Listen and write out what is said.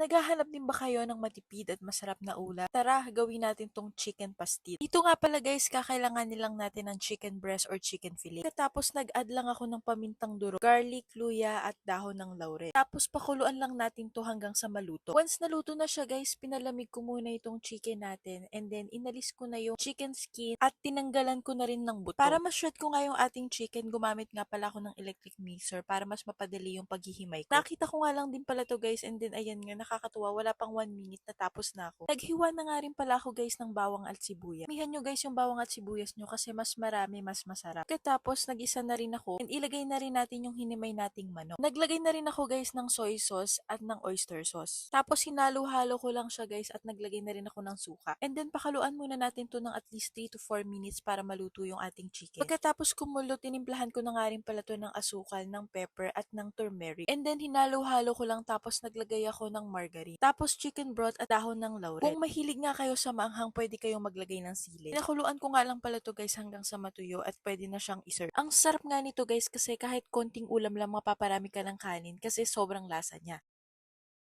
Naghahanap din ba kayo ng matipid at masarap na ulam? Tara, gawin natin tong chicken pastil. Dito nga pala guys, kakailanganin lang natin ng chicken breast or chicken fillet. Tapos nag-add lang ako ng pamintang duro, garlic, luya at dahon ng laurel. Tapos pakuluan lang natin to hanggang sa maluto. Once naluto na siya guys, pinalamig ko muna itong chicken natin and then inalis ko na yung chicken skin at tinanggalan ko na rin ng buto. Para ma-shred ko nga yung ating chicken, gumamit nga pala ako ng electric mixer para mas mapadali yung paghihimay ko. Nakita ko nga lang din pala to guys and then ayan nga nakakatuwa, wala pang 1 minute natapos na ako. Naghiwa na nga rin pala ako guys ng bawang at sibuyas. Mihan nyo guys yung bawang at sibuyas nyo kasi mas marami, mas masarap. Katapos nag-isa na rin ako and ilagay na rin natin yung hinimay nating manok. Naglagay na rin ako guys ng soy sauce at ng oyster sauce. Tapos hinalo-halo ko lang siya guys at naglagay na rin ako ng suka. And then pakaluan muna natin to ng at least 3 to 4 minutes para maluto yung ating chicken. Pagkatapos kumulo, tinimplahan ko na nga rin pala to ng asukal, ng pepper at ng turmeric. And then hinalo-halo ko lang tapos naglagay ako ng margarine. Tapos chicken broth at dahon ng laurel. Kung mahilig nga kayo sa maanghang, pwede kayong maglagay ng sili. Pinakuluan ko nga lang pala to guys hanggang sa matuyo at pwede na siyang iserve. Ang sarap nga nito guys kasi kahit konting ulam lang mapaparami ka ng kanin kasi sobrang lasa niya.